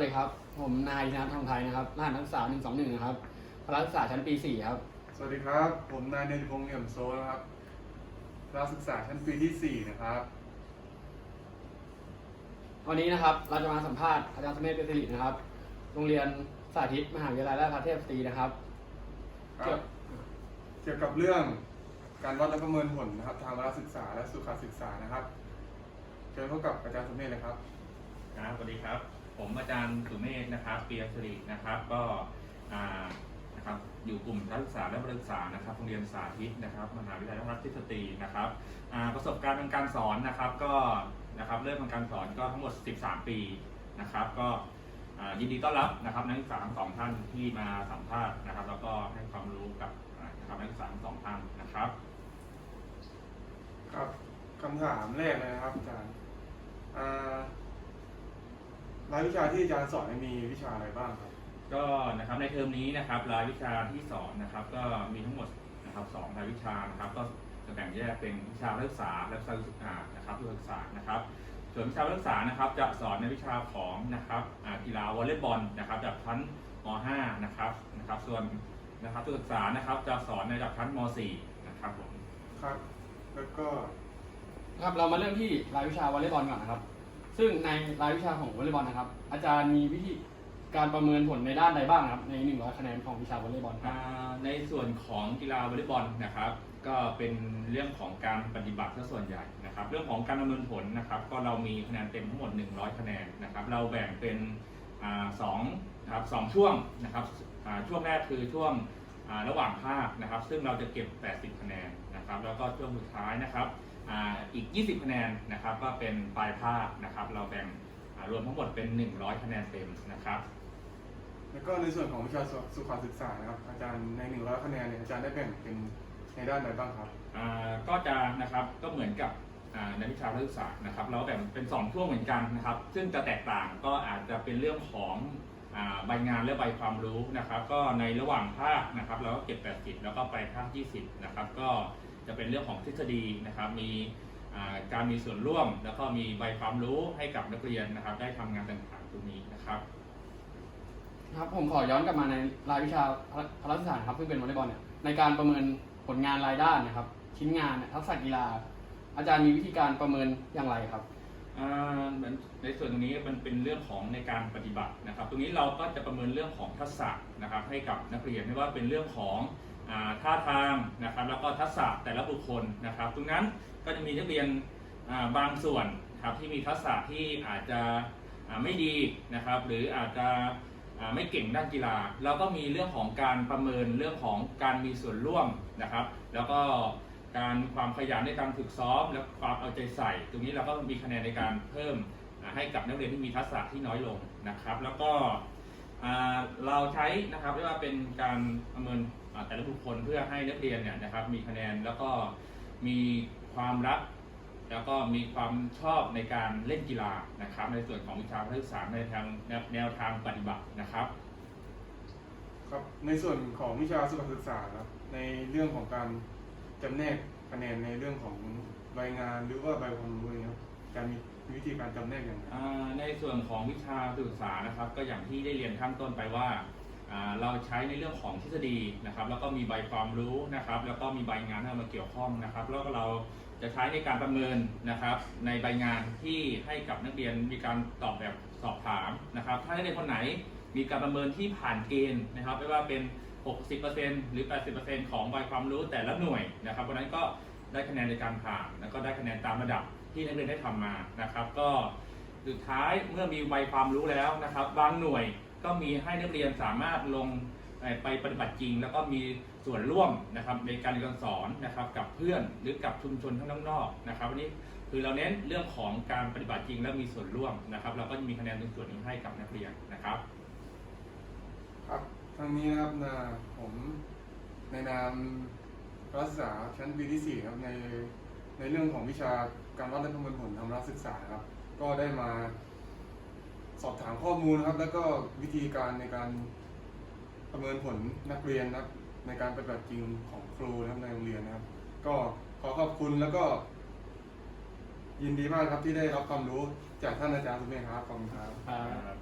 วัสดีครับ ผมนายธนทองไทยนะครับรหัสนักศึกษา121นะครับพละศึกษาชั้นปี4ครับ สวัสดีครับ ผมนายเนติพงษ์เอี่ยมโซนะครับนักศึกษาชั้นปีที่ 4 นะครับ วันนี้นะครับเราจะมาสัมภาษณ์อาจารย์สมเมธเป็นสิรินะครับ โรงเรียนสาธิตมหาวิทยาลัยราชภัฏเทพสตรีนะครับครัเกี่ยบ วเกี่ยวกับเรื่องการวัดและประเมินผลนะครับ ทางวารศึกษาและสุขศึกษานะครับ เชิญพบกับอาจารย์สมเด็จเลยครับ ครับสวัสดีครับ ผมอาจารย์สุเมธนะครับเปียสรินะครับก็นะครับอยู่กลุ่มนักศึกษาและบริศึกษานะครับโรงเรียนสาธิตนะครับมหาวิทยาลัยราชภัฏสตรีนะครับประสบการณ์ทางการสอนนะครับก็นะครับเริ่มทางการสอนก็ทั้งหมด 13 ปีนะครับ ก็ยินดีต้อนรับนะครับนักศึกษาทั้งสองท่านที่มาสัมภาษณ์นะครับ แล้วก็ให้ความรู้กับนะครับนักศึกษาทั้งสองท่านนะครับครับคำถามแรกเลยนะครับอาจารย์อ่า รายวิชาที่อาจารย์สอนเนี่ยมีวิชาอะไรบ้างครับ ก็นะครับในเทอมนี้นะครับรายวิชาที่สอนนะครับ ก็มีทั้งหมดนะครับสองรายวิชานะครับก็จะแบ่งแยกเป็นวิชานักศึกษาและวิชาศึกษานะครับวิชาศึกษานะครับ ส่วนวิชานักศึกษานะครับจะสอนในวิชาของนะครับอ่ากีฬาวอลเลย์บอลนะครับจากชั้นม .5 นะครับนะครับ ส่วนนะครับศึกษานะครับจะสอนในระดับชั้นม .4 นะครับผมครับ แล้วก็ครับเรามาเริ่มที่รายวิชาวอลเลย์บอลก่อนนะครับ ซึ่งในรายวิชาของวอลเลย์บอลนะครับ อาจารย์มีวิธีการประเมินผลในด้านใดบ้างครับ ใน 100 คะแนนของวิชาวอลเลย์บอลครับ อ่าในส่วนของกีฬาวอลเลย์บอลนะครับ ก็เป็นเรื่องของการปฏิบัติซะส่วนใหญ่นะครับ เรื่องของการประเมินผลนะครับ ก็เรามีคะแนนเต็มทั้งหมด 100 คะแนนนะครับ เราแบ่งเป็นอาสองนะครับสองช่วงนะครับอ่าช่วงแรกคือช่วงอ่าระหว่างภาคนะครับ ซึ่งเราจะเก็บ 80 คะแนนนะครับ แล้วก็ช่วงสุดท้ายนะครับอ่าอีก 20 คะแนนนะครับก็เป็นปลายภาคนะครับ เราแบ่งอ่ารวมทั้งหมดเป็น 100 คะแนนเต็มนะครับ แล้วก็ในส่วนของวิชาสุขศึกษานะครับอาจารย์ใน 100 คะแนนเนี่ยอาจารย์ได้แบ่งเป็นในด้านใดบ้างครับอ่าก็จะนะครับก็เหมือนกับอ่าในวิชานักศึกษานะครับ เราแบ่งเป็น 2 ช่วงเหมือนกันนะครับ ซึ่งจะแตกต่างก็อาจจะเป็นเรื่องของอ่าใบงานและใบความรู้นะครับ ก็ในระหว่างภาคนะครับ เราก็เก็บ 80 แล้วก็ไปภาค 20 นะครับ ก็ จะเป็นเรื่องของทฤษฎีนะครับ มีอ่าการมีส่วนร่วม แล้วก็มีใบความรู้ให้กับนักเรียนนะครับ ได้ทำงานต่างๆตรงนี้นะครับ ครับผมขอย้อนกลับมาในรายวิชาพละศึกษาครับซึ่งเป็นวอลเลย์บอลเนี่ยในการประเมินผลงานรายด้านนะครับ ชิ้นงานเนี่ยทักษะกีฬา อาจารย์มีวิธีการประเมินอย่างไรครับอ่าเหมือนในส่วนตรงนี้มันเป็นเรื่องของในการปฏิบัตินะครับ ตรงนี้เราก็จะประเมินเรื่องของทักษะนะครับ ให้กับนักเรียนไม่ว่าเป็นเรื่องของอ่า ท่าทางนะครับแล้วก็ทักษะแต่ละบุคคลนะครับตรงนั้นก็จะมีนักเรียนบางส่วนครับที่มีทักษะที่อาจจะไม่ดีนะครับ หรืออาจจะไม่เก่งด้านกีฬาเราก็มีเรื่องของการประเมินเรื่องของการมีส่วนร่วมนะครับ แล้วก็การความขยันในการฝึกซ้อม และความเอาใจใส่ ตรงนี้เราก็มีคะแนนในการเพิ่มให้กับนักเรียนที่มีทักษะที่น้อยลงนะครับ แล้วก็ เราใช้นะครับเรียกว่าเป็นการประเมินแต่ละบุคคลเพื่อให้นักเรียนเนี่ยนะครับมีคะแนนแล้วก็มีความรัก แล้วก็มีความชอบในการเล่นกีฬานะครับ ในส่วนของวิชาการศึกษาในทางแนวทางปฏิบัตินะครับครับในส่วนของวิชาสุขศึกษาครับในเรื่องของการจำแนกคะแนนในเรื่องของใบงานหรือว่าใบความรู้เนี่ยครับการมี วิธีการจำแนกอย่างไรอ่าในส่วนของวิชาศึกษานะครับ ก็อย่างที่ได้เรียนข้างต้นไปว่าอ่าเราใช้ในเรื่องของทฤษฎีนะครับ แล้วก็มีใบความรู้นะครับ แล้วก็มีใบงานที่เอามาเกี่ยวข้องนะครับ แล้วก็เราจะใช้ในการประเมินนะครับ ในใบงานที่ให้กับนักเรียนมีการตอบแบบสอบถามนะครับ ถ้านักเรียนคนไหนมีการประเมินที่ผ่านเกณฑ์นะครับ ไม่ว่าเป็น 60%หรือ 80%ของใบความรู้แต่ละหน่วยนะครับเพราะนั้นก็ ได้คะแนนในการผ่าน แล้วก็ได้คะแนนตามระดับที่นักเรียนได้ทำมานะครับ ก็สุดท้ายเมื่อมีใบความรู้แล้วนะครับ บางหน่วยก็มีให้นักเรียนสามารถลงไปปฏิบัติจริง แล้วก็มีส่วนร่วมนะครับในการเรียนสอนนะครับกับเพื่อนหรือกับชุมชนข้างนอกนะครับวันนี้คือเราเน้นเรื่องของการปฏิบัติจริงและมีส่วนร่วมนะครับ เราก็จะมีคะแนนตรงส่วนนี้ให้กับนักเรียนนะครับ ครับทางนี้นะครับนะผมในนาม รัฐศึกษาชั้นปีที่ 4 ครับในในเรื่องของวิชาการวัดและประเมินผลทางรัฐศึกษาครับ ก็ได้มา สอบถามข้อมูลนะครับ แล้วก็วิธีการในการประเมินผลนักเรียนนะครับในการปฏิบัติจริงของครูนะครับในโรงเรียนนะครับ ก็ขอขอบคุณแล้วก็ ยินดีมากครับที่ได้รับความรู้จากท่านอาจารย์สุเมธครับขอบคุณครับ ครับ